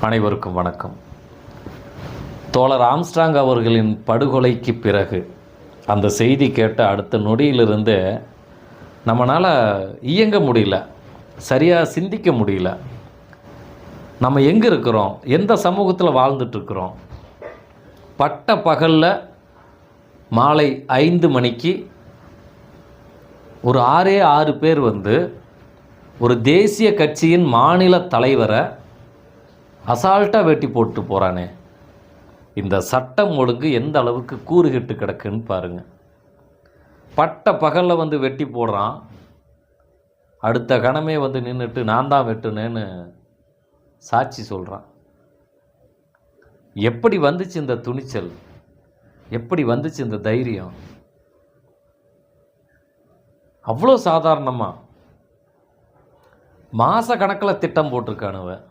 அனைவருக்கும் வணக்கம். தோழர் ஆம்ஸ்ட்ராங் அவர்களின் படுகொலைக்கு பிறகு அந்த செய்தி கேட்ட அடுத்த நொடியிலிருந்து நம்மளால் இயங்க முடியல சரியாக சிந்திக்க முடியல. நம்ம எங்கே இருக்கிறோம்? எந்த சமூகத்தில் வாழ்ந்துட்டுருக்குறோம்? பட்ட பகலில் மாலை ஐந்து மணிக்கு ஒரு ஆறே ஆறு பேர் வந்து ஒரு தேசிய கட்சியின் மாநில தலைவரை அசால்ட்டாக வெட்டி போட்டு போகிறானே இந்த சட்டம் ஒழுங்கு எந்த அளவுக்கு கூறுகிட்டு கிடக்குன்னு பாருங்கள் பட்ட பகலில் வந்து வெட்டி போடுறான். அடுத்த கணமே வந்து நின்றுட்டு நான் தான் வெட்டுனேன்னு சாட்சி சொல்கிறான் எப்படி வந்துச்சு இந்த துணிச்சல்? எப்படி வந்துச்சு இந்த தைரியம்? அவ்வளோ சாதாரணமாக மாத கணக்கில் திட்டம் போட்டிருக்கானுவன்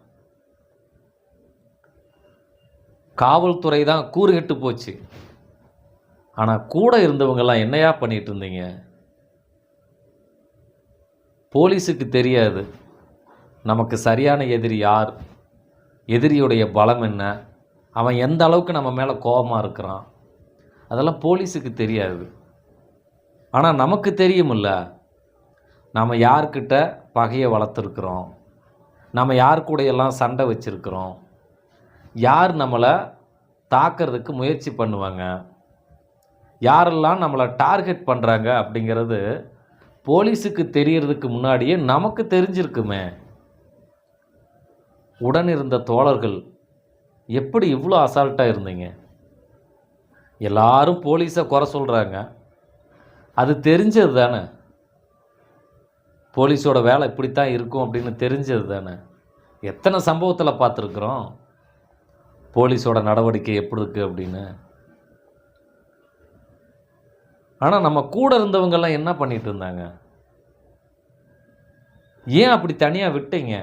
காவல்துறை தான் கூறுகெட்டு போச்சு. ஆனால் கூட இருந்தவங்கெல்லாம் என்னையா பண்ணிட்டு இருந்தீங்க? போலீஸுக்கு தெரியாது. நமக்கு சரியான எதிரி யார்? எதிரியுடைய பலம் என்ன? அவன் எந்த அளவுக்கு நம்ம மேலே கோபமாக இருக்கிறான்? அதெல்லாம் போலீஸுக்கு தெரியாது. ஆனால் நமக்கு தெரியுமில்ல. நாம் யார்கிட்ட பகையை வளர்த்துருக்குறோம்? நம்ம யார் கூடயெல்லாம் சண்டை வச்சுருக்குறோம்? யார் நம்மளை தாக்கிறதுக்கு முயற்சி பண்ணுவாங்க. யாரெல்லாம் நம்மளை டார்கெட் பண்ணுறாங்க அப்படிங்கிறது போலீஸுக்கு தெரியறதுக்கு முன்னாடியே நமக்கு தெரிஞ்சிருக்குமே. உடன் இருந்த தோழர்கள் எப்படி இவ்வளோ அசால்ட்டாக இருந்தீங்க? எல்லாரும் போலீஸை குறை சொல்கிறாங்க அது தெரிஞ்சது தானே? போலீஸோட வேலை இப்படித்தான் இருக்கும் அப்படின்னு தெரிஞ்சது தானே? எத்தனை சம்பவத்தில் பார்த்துருக்குறோம்? போலீஸோட நடவடிக்கை எப்படி இருக்குது அப்படின்னு? ஆனால் நம்ம கூட இருந்தவங்கெல்லாம் என்ன பண்ணிட்டு இருந்தாங்க? ஏன் அப்படி தனியாக விட்டீங்க?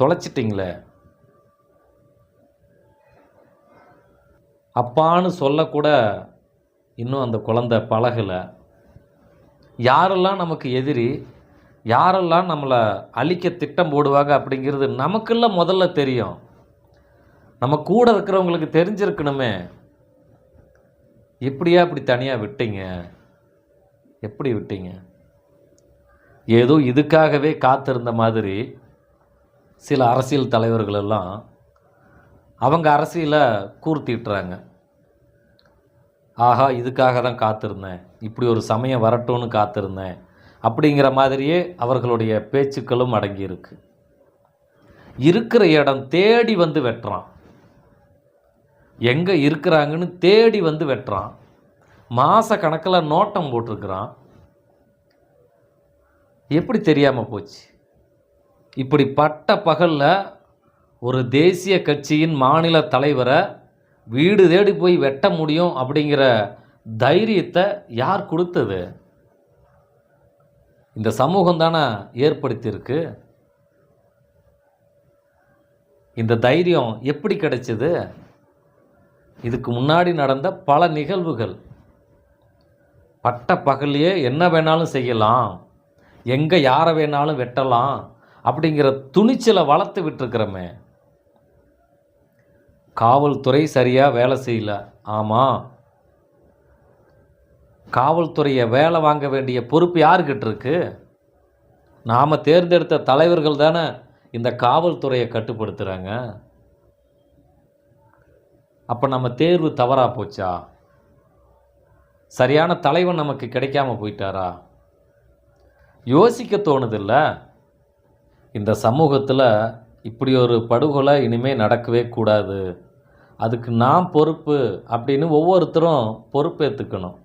தொலைச்சிட்டிங்களே? அப்பான்னு சொல்லக்கூட இன்னும் அந்த குழந்தை பழகலை. யாரெல்லாம் நமக்கு எதிரி யாரெல்லாம் நம்மளை அழிக்க திட்டம் போடுவாங்க அப்படிங்கிறது நமக்குள்ள முதல்ல தெரியும். நம்ம கூட இருக்கிறவங்களுக்கு தெரிஞ்சிருக்கணுமே. எப்படியா அப்படி தனியாக விட்டீங்க? எப்படி விட்டீங்க? ஏதோ இதுக்காகவே காத்திருந்த மாதிரி சில அரசியல் தலைவர்கள் எல்லாம் அவங்க அரசியலை கூர்த்திட்டுறாங்க. ஆஹா இதுக்காக தான் காத்திருந்தேன். இப்படி ஒரு சமயம் வரட்டும்னு காத்திருந்தேன். அப்படிங்கிற மாதிரியே அவர்களுடைய பேச்சுக்களும் அடங்கியிருக்கு. இருக்கிற இடம் தேடி வந்து வெட்டுறான். எங்கே இருக்கிறாங்கன்னு தேடி வந்து வெட்டுறான். மாத கணக்கில் நோட்டம் போட்டிருக்கிறான். எப்படி தெரியாமல் போச்சு? இப்படி பட்ட பகலில் ஒரு தேசிய கட்சியின் மாநில தலைவரை வீடு தேடி போய் வெட்ட முடியும் அப்படிங்கிற தைரியத்தை யார் கொடுத்தது? இந்த சமூகம் தானே ஏற்படுத்தியிருக்கு? இந்த தைரியம் எப்படி கிடைச்சது? இதுக்கு முன்னாடி நடந்த பல நிகழ்வுகள். பட்ட பகல்லையே என்ன வேணாலும் செய்யலாம். எங்கே யாரை வேணாலும் வெட்டலாம் அப்படிங்கிற துணிச்சலை வளர்த்து விட்டுருக்கிறோமே. காவல்துறை சரியாக வேலை செய்யல. ஆமாம் காவல்துறையை வேலை வாங்க வேண்டிய பொறுப்பு யாருக்கிட்ட இருக்கு? நாம் தேர்ந்தெடுத்த தலைவர்கள் தானே இந்த காவல்துறையை கட்டுப்படுத்துகிறாங்க அப்போ நம்ம தேர்வு தவறாக போச்சா? சரியான தலைவன் நமக்கு கிடைக்காம போயிட்டாரா? யோசிக்க தோணுதில்ல. இந்த சமூகத்தில் இப்படி ஒரு படுகொலை இனிமேல் நடக்கவே கூடாது. அதுக்கு நான் பொறுப்பு அப்படின்னு ஒவ்வொருத்தரும் பொறுப்பேற்றுக்கணும்